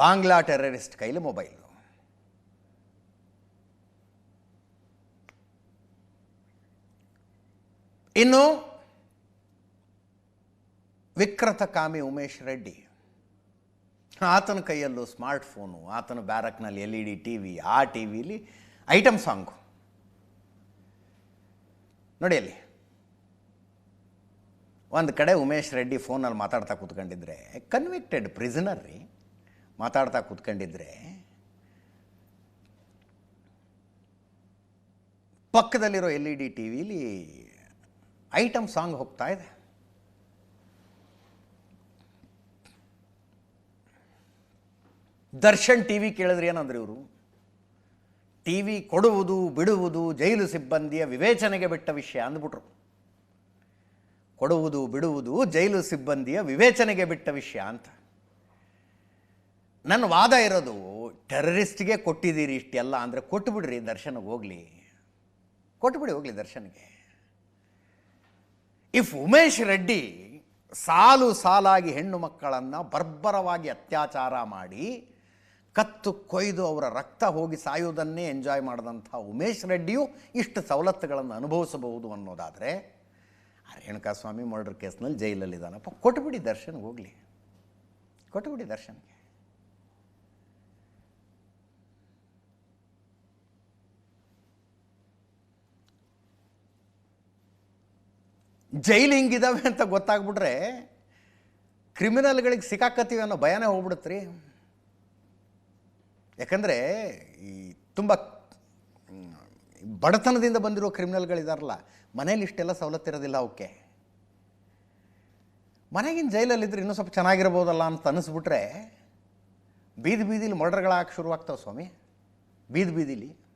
Bangla terrorist ಕೈಲಿ mobile. ಇನ್ನು ವಿಕ್ರತ ಕಾಮಿ ಉಮೇಶ್ ರೆಡ್ಡಿ. ಆತನ ಕೈಯಲ್ಲೂ ಸ್ಮಾರ್ಟ್ಫೋನು ಆತನ ಬ್ಯಾರಕ್ನಲ್ಲಿ L E D T V, ಆ ಟಿ ವಿಲಿ ಐಟಮ್ ಸಾಂಗು. ನೋಡಿ ಅಲ್ಲಿ. ಒಂದು ಕಡೆ ಉಮೇಶ್ ರೆಡ್ಡಿ ಫೋನಲ್ಲಿ ಮಾತಾಡ್ತಾ ಕೂತ್ಕೊಂಡಿದ್ರೆ ಕನ್ವಿಕ್ಟೆಡ್ ಪ್ರಿಸನರ್ ಮಾತಾಡ್ತಾ ಕೂತ್ಕೊಂಡಿದ್ರೆ ಪಕ್ಕದಲ್ಲಿರೋ ಎಲ್ ಇ ಡಿ ಟಿ ವಿಲಿ ಐಟಮ್ ಸಾಂಗ್ ಹೋಗ್ತಾ ಇದೆ. ದರ್ಶನ್ ಟಿ ವಿ ಕೇಳಿದ್ರೆ ಏನಂದ್ರೆ ಇವರು? ಟಿ ವಿ ಕೊಡುವುದು, ಬಿಡುವುದು, ಜೈಲು ಸಿಬ್ಬಂದಿಯ ವಿವೇಚನೆಗೆ ಬಿಟ್ಟ ವಿಷಯ ಅಂದ್ಬಿಟ್ರು. ಕೊಡುವುದು, ಬಿಡುವುದು, ಜೈಲು ಸಿಬ್ಬಂದಿಯ ವಿವೇಚನೆಗೆ ಬಿಟ್ಟ ವಿಷಯ ಅಂತ. ನನ್ನ ವಾದ ಇರೋದು, ಟೆರರಿಸ್ಟ್ಗೆ ಕೊಟ್ಟಿದ್ದೀರಿ ಇಷ್ಟೆಲ್ಲ ಅಂದರೆ ಕೊಟ್ಟುಬಿಡ್ರಿ ದರ್ಶನಕ್ಕೆ ಹೋಗಲಿ. ಕೊಟ್ಟುಬಿಡಿ ಹೋಗಲಿ ದರ್ಶನ್ಗೆ ಇಫ್ ಉಮೇಶ್ ರೆಡ್ಡಿ ಸಾಲು ಸಾಲಾಗಿ ಹೆಣ್ಣು ಮಕ್ಕಳನ್ನು ಬರ್ಬರವಾಗಿ ಅತ್ಯಾಚಾರ ಮಾಡಿ ಕತ್ತು ಕೊಯ್ದು ಅವರ ರಕ್ತ ಹೋಗಿ ಸಾಯುವುದನ್ನೇ ಎಂಜಾಯ್ ಮಾಡಿದಂಥ ಉಮೇಶ್ ರೆಡ್ಡಿಯು ಇಷ್ಟು ಸವಲತ್ತುಗಳನ್ನು ಅನುಭವಿಸಬಹುದು ಅನ್ನೋದಾದರೆ ರೇಣುಕಾಸ್ವಾಮಿ ಮರ್ಡರ್ ಕೇಸ್ನಲ್ಲಿ ಜೈಲಲ್ಲಿದ್ದಾನಪ್ಪ ಕೊಟ್ಟುಬಿಡಿ ದರ್ಶನ್ಗೆ ಹೋಗಲಿ. ಕೊಟ್ಟುಬಿಡಿ ದರ್ಶನ್ಗೆ ಜೈಲು ಹಿಂಗಿದಾವೆ ಅಂತ ಗೊತ್ತಾಗ್ಬಿಟ್ರೆ ಕ್ರಿಮಿನಲ್ಗಳಿಗೆ ಸಿಕ್ಕಾಕತ್ತೀವಿ ಅನ್ನೋ ಭಯನೇ ಹೋಗ್ಬಿಡುತ್ತೆ ರೀ. ಯಾಕಂದರೆ ಈ ತುಂಬ ಬಡತನದಿಂದ ಬಂದಿರೋ ಕ್ರಿಮಿನಲ್ಗಳಿದಾರಲ್ಲ, ಮನೇಲಿ ಇಷ್ಟೆಲ್ಲ ಸವಲತ್ತಿರೋದಿಲ್ಲ ಅವಕ್ಕೆ. ಮನೆಗಿನ ಜೈಲಲ್ಲಿದ್ದರೆ ಇನ್ನೂ ಸ್ವಲ್ಪ ಚೆನ್ನಾಗಿರ್ಬೋದಲ್ಲ ಅಂತ ಅನ್ನಿಸ್ಬಿಟ್ರೆ ಬೀದಿ ಬೀದಿಲಿ ಮರ್ಡರ್ಗಳಾಗಕ್ಕೆ ಶುರುವಾಗ್ತಾವೆ ಸ್ವಾಮಿ. ಬೀದಿ ಬೀದಿಲಿ.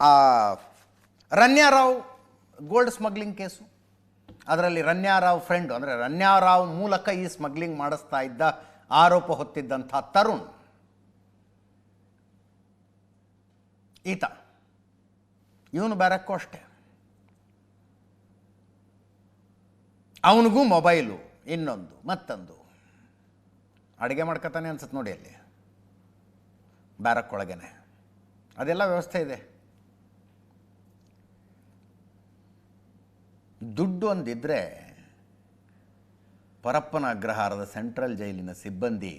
ಆ, ರನ್ಯಾರಾವ್ ಗೋಲ್ಡ್ ಸ್ಮಗ್ಲಿಂಗ್ ಕೇಸು. ಅದರಲ್ಲಿ ರನ್ಯಾರಾವ್ ಫ್ರೆಂಡು ಅಂದರೆ ರನ್ಯಾರಾವ್ ಮೂಲಕ ಈ ಸ್ಮಗ್ಲಿಂಗ್ ಮಾಡಿಸ್ತಾ ಇದ್ದ ಆರೋಪ ಹೊತ್ತಿದ್ದಂಥ ತರುಣ್. ಈತ. ಇವನು ಬೇರಕ್ಕೂ ಅಷ್ಟೆ. ಅವನಿಗೂ ಮೊಬೈಲು, ಇನ್ನೊಂದು, ಮತ್ತೊಂದು. ಅಡುಗೆ ಮಾಡ್ಕೊತಾನೆ ಅನ್ಸುತ್ತೆ ನೋಡಿ ಅಲ್ಲಿ. ಬ್ಯಾರಕ್ಕೊಳಗೇನೆ. ಅದೆಲ್ಲ ವ್ಯವಸ್ಥೆ ಇದೆ. ದುಡ್ಡು ಒಂದಿದ್ದರೆ ಪರಪ್ಪನ ಅಗ್ರಹಾರದ ಸೆಂಟ್ರಲ್ ಜೈಲಿನ ಸಿಬ್ಬಂದಿ,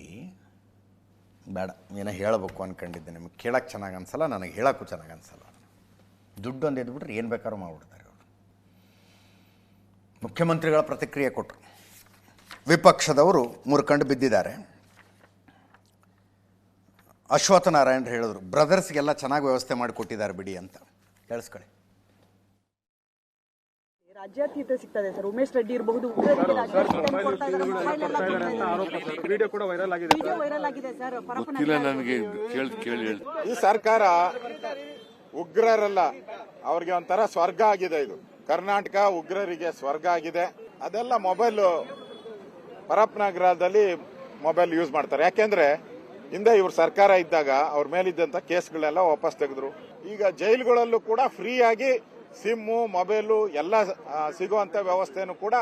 ಬೇಡ, ಏನೋ ಹೇಳಬೇಕು ಅಂದ್ಕೊಂಡಿದ್ದೆ ನಿಮಗೆ. ಕೇಳೋಕ್ಕೆ ಚೆನ್ನಾಗಿ ಅನ್ಸಲ್ಲ, ನನಗೆ ಹೇಳೋಕ್ಕೂ ಚೆನ್ನಾಗಿ ಅನ್ಸಲ್ಲ. ದುಡ್ಡು ಒಂದು ಇದ್ಬಿಟ್ರೆ ಏನು ಬೇಕಾದ್ರೂ ಮಾಡಿಬಿಡ್ತಾರೆ ಅವರು ಮುಖ್ಯಮಂತ್ರಿಗಳ ಪ್ರತಿಕ್ರಿಯೆ ಕೊಟ್ಟರು ವಿಪಕ್ಷದವರು ಮುರ್ಕಂಡು ಬಿದ್ದಿದ್ದಾರೆ. ಅಶ್ವತ್ಥ ನಾರಾಯಣ್ ಹೇಳಿದ್ರು, ಬ್ರದರ್ಸ್ಗೆಲ್ಲ ಚೆನ್ನಾಗಿ ವ್ಯವಸ್ಥೆ ಮಾಡಿಕೊಟ್ಟಿದ್ದಾರೆ ಬಿಡಿ ಅಂತ. ಕೇಳಿಸ್ಕೊಳ್ಳಿ. ರಾಜ್ಯಾತೀತ ಸಿಗ್ತದೆ ಸರ್. ಉಮೇಶ್ ರೆಡ್ಡಿ ಇರಬಹುದು. ವಿಡಿಯೋ ಕೂಡ ವೈರಲ್ ಆಗಿದೆ ವಿಡಿಯೋ ವೈರಲ್ ಆಗಿದೆ ಸರ್. ಪರಪ್ಪನ ಗೊತ್ತಿಲ್ಲ ನನಗೆ. ಕೇಳಿ ಕೇಳಿ ಹೇಳಿ ಈ ಸರ್ಕಾರ ಉಗ್ರರಲ್ಲ ಅವ್ರಿಗೆ ಒಂಥರ ಸ್ವರ್ಗ ಆಗಿದೆ ಇದು. ಕರ್ನಾಟಕ ಉಗ್ರರಿಗೆ ಸ್ವರ್ಗ ಆಗಿದೆ. ಅದೆಲ್ಲ ಮೊಬೈಲ್ ಪರಪ್ನಗರದಲ್ಲಿ ಮೊಬೈಲ್ ಯೂಸ್ ಮಾಡ್ತಾರೆ. ಯಾಕೆಂದ್ರೆ ಹಿಂದೆ ಇವ್ರ ಸರ್ಕಾರ ಇದ್ದಾಗ ಅವ್ರ ಮೇಲಿದ್ದಂತ ಕೇಸ್ಗಳೆಲ್ಲ ವಾಪಸ್ ತೆಗೆದ್ರು. ಈಗ ಜೈಲುಗಳಲ್ಲೂ ಕೂಡ ಫ್ರೀಯಾಗಿ ಆಗಿ ಸಿಮ್ಮು, ಮೊಬೈಲು ಎಲ್ಲ ಸಿಗುವಂತ ವ್ಯವಸ್ಥೆಯನ್ನು ಕೂಡ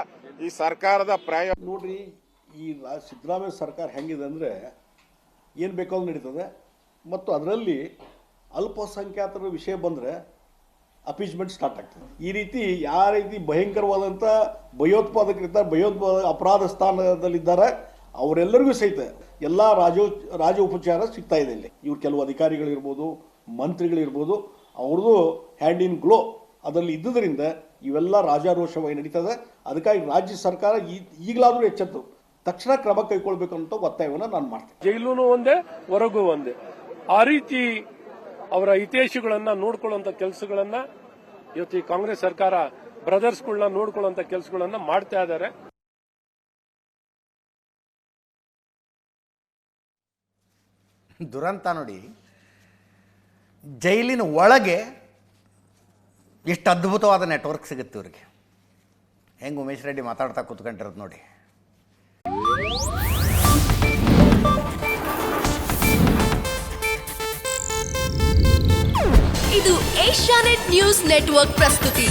ಈ ಸರ್ಕಾರದ ಪ್ರಾಯ ನೋಡ್ರಿ, ಈ ಸಿದ್ದರಾಮಯ್ಯ ಸರ್ಕಾರ ಹೆಂಗಿದೆ ಅಂದರೆ ಏನು ಬೇಕಾದ್ರೂ ನಡೀತದೆ. ಮತ್ತು ಅದರಲ್ಲಿ ಅಲ್ಪಸಂಖ್ಯಾತರ ವಿಷಯ ಬಂದರೆ ಅಪೀಚ್ಮೆಂಟ್ ಸ್ಟಾರ್ಟ್ ಆಗ್ತದೆ. ಈ ರೀತಿ ಯಾವ ರೀತಿ ಭಯಂಕರವಾದಂಥ ಭಯೋತ್ಪಾದಕರಿದ್ದಾರೆ ಭಯೋತ್ಪಾದಕ ಅಪರಾಧ ಸ್ಥಾನದಲ್ಲಿದ್ದಾರೆ, ಅವರೆಲ್ಲರಿಗೂ ಸಹಿತ ಎಲ್ಲ ರಾಜೋ ರಾಜ ಉಪಚಾರ ಸಿಗ್ತಾ ಇದೆ ಇಲ್ಲಿ. ಇವ್ರು ಕೆಲವು ಅಧಿಕಾರಿಗಳಿರ್ಬೋದು, ಮಂತ್ರಿಗಳಿರ್ಬೋದು, ಅವ್ರದ್ದು ಹ್ಯಾಂಡ್ ಇನ್ ಗ್ಲೋ ಅದರಲ್ಲಿ ಇದ್ದುದರಿಂದ ಇವೆಲ್ಲ ರಾಜಾರೋಷವಾಗಿ ನಡೀತದೆ. ಅದಕ್ಕಾಗಿ ರಾಜ್ಯ ಸರ್ಕಾರ ಈಗಲಾದರೂ ಎಚ್ಚೆತ್ತು. ತಕ್ಷಣ ಕ್ರಮ ಕೈಗೊಳ್ಬೇಕು ಅಂತ ಒತ್ತಾಯವನ್ನು ನಾನು ಮಾಡ್ತೇನೆ. ಜೈಲೂ ಒಂದೇ ಹೊರಗೂ ಒಂದೇ. ಆ ರೀತಿ ಅವರ ಹಿತೇಶಿಗಳನ್ನ ನೋಡ್ಕೊಳ್ಳುವಂತ ಕೆಲಸಗಳನ್ನ ಇವತ್ತು ಈ ಕಾಂಗ್ರೆಸ್ ಸರ್ಕಾರ ಬ್ರದರ್ಸ್ಗಳನ್ನ ನೋಡ್ಕೊಳ್ಳುವಂತ ಕೆಲಸಗಳನ್ನ ಮಾಡ್ತಾ ಇದ್ದಾರೆ. ದುರಂತ ನೋಡಿ ಜೈಲಿನ ಒಳಗೆ ಇಷ್ಟು ಅದ್ಭುತವಾದ ನೆಟ್ವರ್ಕ್ ಸಿಗುತ್ತೆ ಇವ್ರಿಗೆ. ಹೆಂಗೆ ಉಮೇಶ್ ರೆಡ್ಡಿ ಮಾತಾಡ್ತಾ ಕೂತ್ಕೊಂಡಿರೋದು ನೋಡಿ. ಇದು ಏಷ್ಯಾನೆಟ್ ನ್ಯೂಸ್ ನೆಟ್ವರ್ಕ್ ಪ್ರಸ್ತುತಿ.